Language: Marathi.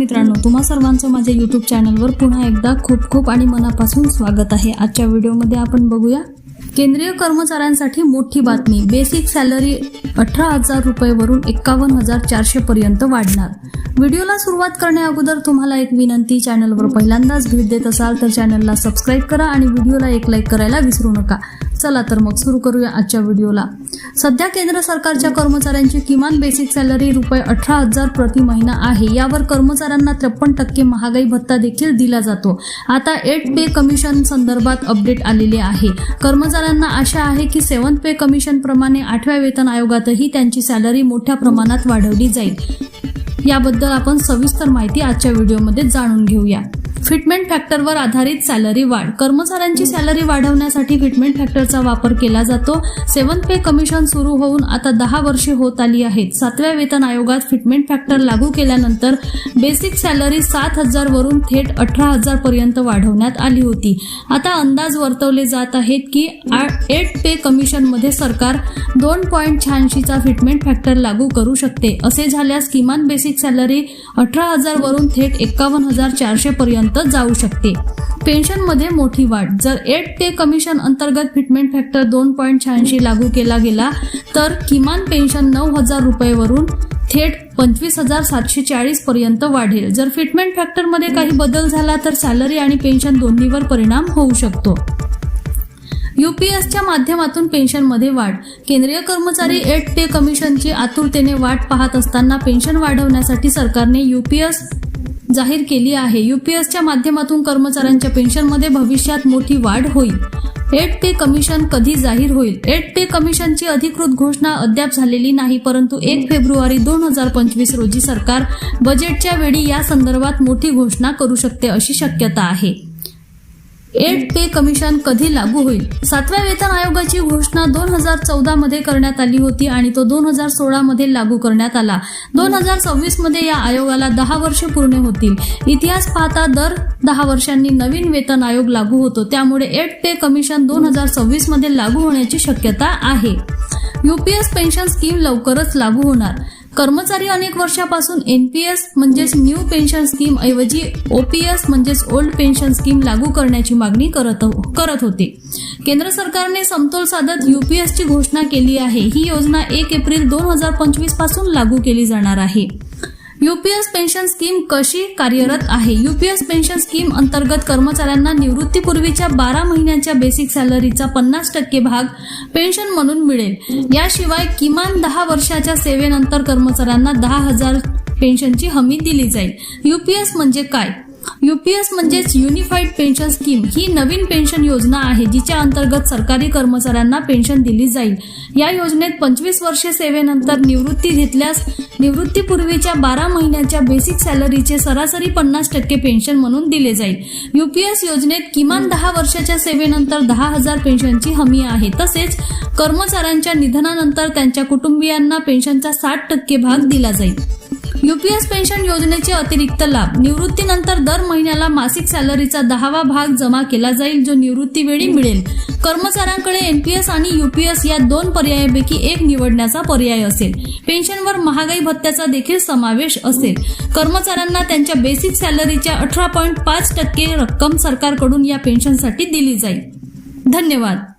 मित्रांनो तुम्हा सर्वांचं माझ्या यूट्यूब चॅनलवर पुन्हा एकदा खूप खूप आणि मनापासून स्वागत आहे. आजच्या व्हिडिओमध्ये आपण बघूया केंद्रीय कर्मचाऱ्यांसाठी मोठी बातमी बेसिक सॅलरी अठरा हजार रुपयेवरून एक्कावन्न हजार चारशे पर्यंत वाढणार. व्हिडिओला सुरुवात करण्या अगोदर तुम्हाला एक विनंती चॅनलवर पहिल्यांदाच भेट देत असाल तर चॅनलला सबस्क्राईब करा आणि व्हिडिओला एक लाईक करायला विसरू नका. चला तर मग सुरू करूया आजच्या व्हिडिओला. सध्या केंद्र सरकारच्या कर्मचाऱ्यांची किमान बेसिक सॅलरी रुपये अठरा हजार प्रति महिना आहे. यावर कर्मचाऱ्यांना त्रेपन्न टक्के महागाई भत्ता देखील दिला जातो. आता एट पे कमिशन संदर्भात अपडेट आलेले आहे. कर्मचाऱ्यांना आशा आहे की सेवन पे कमिशन प्रमाणे आठव्या वेतन आयोगातही त्यांची सॅलरी मोठ्या प्रमाणात वाढवली जाईल. याबद्दल आपण सविस्तर माहिती आजच्या व्हिडिओमध्ये जाणून घेऊया. फिटमेंट फॅक्टरवर आधारित सॅलरी वाढ. कर्मचाऱ्यांची सॅलरी वाढवण्यासाठी फिटमेंट फॅक्टरचा वापर केला जातो. सेवन पे कमिशन सुरू होऊन आता दहा वर्षे होत आली आहेत. सातव्या वेतन आयोगात फिटमेंट फॅक्टर लागू केल्यानंतर बेसिक सॅलरी सात हजार वरून थेट अठरा हजार पर्यंत वाढवण्यात आली होती. आता अंदाज वर्तवले जात आहेत की एट पे कमिशनमध्ये सरकार दोन पॉईंट शहाऐंशीचा फिटमेंट फॅक्टर लागू करू शकते. असे झाल्यास किमान बेसिक सॅलरी अठरा हजार वरून थेट एक्कावन्न हजार चारशे पर्यंत जाऊ शकते. पेन्शनमध्ये मोठी वाढ. जर एट ते कमिशन अंतर्गत फिटमेंट फॅक्टर दोन पॉईंट शहाऐंशी लागू केला गेला तर किमान पेन्शन नऊ हजार रुपयेवरून थेट पंचवीस हजार सातशे चाळीस पर्यंत वाढेल. जर फिटमेंट फॅक्टरमध्ये काही बदल झाला तर सॅलरी आणि पेन्शन दोन्हीवर परिणाम होऊ शकतो. युपीएसच्या माध्यमातून पेन्शनमध्ये वाढ. केंद्रीय कर्मचारी एट पे कमिशनची आतुरतेने वाट पाहत असताना पेन्शन वाढवण्यासाठी सरकारने युपीएस जाहीर केली आहे. युपीएसच्या माध्यमातून कर्मचाऱ्यांच्या पेन्शनमध्ये भविष्यात मोठी वाढ होईल. एट पे कमिशन कधी जाहीर होईल? एट पे कमिशनची अधिकृत घोषणा अद्याप झालेली नाही परंतु एक फेब्रुवारी दोन हजार पंचवीस रोजी सरकार बजेटच्या वेळी या संदर्भात मोठी घोषणा करू शकते अशी शक्यता आहे. एट पे कमिशन कधी लागू होईल? सातव्या वेतन आयोगाची घोषणा दोन हजार चौदा मध्ये करण्यात आली होती आणि तो दोन हजार सोळा मध्ये लागू करण्यात आला. दोन हजार सव्वीसमध्ये या आयोगाला दहा वर्षे पूर्ण होतील. इतिहास पाहता दर दहा वर्षांनी नवीन वेतन आयोग लागू होतो. त्यामुळे एट पे कमिशन दोन हजार सव्वीसमध्ये लागू होण्याची शक्यता आहे. युपीएस पेन्शन स्कीम लवकरच लागू होणार. कर्मचारी अनेक वर्षापासून एनपीएस म्हणजेच न्यू पेन्शन स्कीम ऐवजी ओपीएस म्हणजेच ओल्ड पेन्शन स्कीम लागू करण्याची मागणी करत हो- करत होते. केंद्र सरकारने समतोल साधत युपीएसची घोषणा केली आहे. ही योजना एक एप्रिल दोन हजार पंचवीसपासून लागू केली जाणार आहे. युपीएस पेन्शन स्कीम कशी कार्यरत आहे? युपीएस पेन्शन स्कीम अंतर्गत कर्मचाऱ्यांना निवृत्तीपूर्वीच्या बारा महिन्यांच्या बेसिक सॅलरीचा पन्नास टक्के भाग पेन्शन म्हणून मिळेल. याशिवाय किमान दहा वर्षाच्या सेवेनंतर कर्मचाऱ्यांना दहा हजार पेन्शनची हमी दिली जाईल. युपीएस म्हणजे काय? युपीएस म्हणजेच युनिफाईड पेन्शन स्कीम ही नवीन पेन्शन योजना आहे जिच्या अंतर्गत सरकारी कर्मचाऱ्यांना पेन्शन दिली जाईल. या योजनेत पंचवीस वर्षे सेवेनंतर निवृत्ती घेतल्यास निवृत्तीपूर्वीच्या बारा महिन्याच्या बेसिक सॅलरीचे सरासरी पन्नास टक्के पेन्शन म्हणून दिले जाईल. युपीएस योजनेत किमान दहा वर्षाच्या सेवेनंतर दहा हजार पेन्शनची हमी आहे. तसेच कर्मचाऱ्यांच्या निधनानंतर त्यांच्या कुटुंबियांना पेन्शनचा साठ टक्के भाग दिला जाईल. युपीएस पेन्शन योजनेचे अतिरिक्त लाभ. निवृत्तीनंतर दर महिन्याला मासिक सॅलरीचा दहावा भाग जमा केला जाईल जो निवृत्तीवेळी मिळेल. कर्मचाऱ्यांकडे एनपीएस आणि युपीएस या दोन पर्यायापैकी एक निवडण्याचा पर्याय असेल. पेन्शनवर महागाई भत्त्याचा देखील समावेश असेल. कर्मचाऱ्यांना त्यांच्या बेसिक सॅलरीच्या अठरा पॉईंट पाच टक्के रक्कम सरकारकडून या पेन्शनसाठी दिली जाईल. धन्यवाद.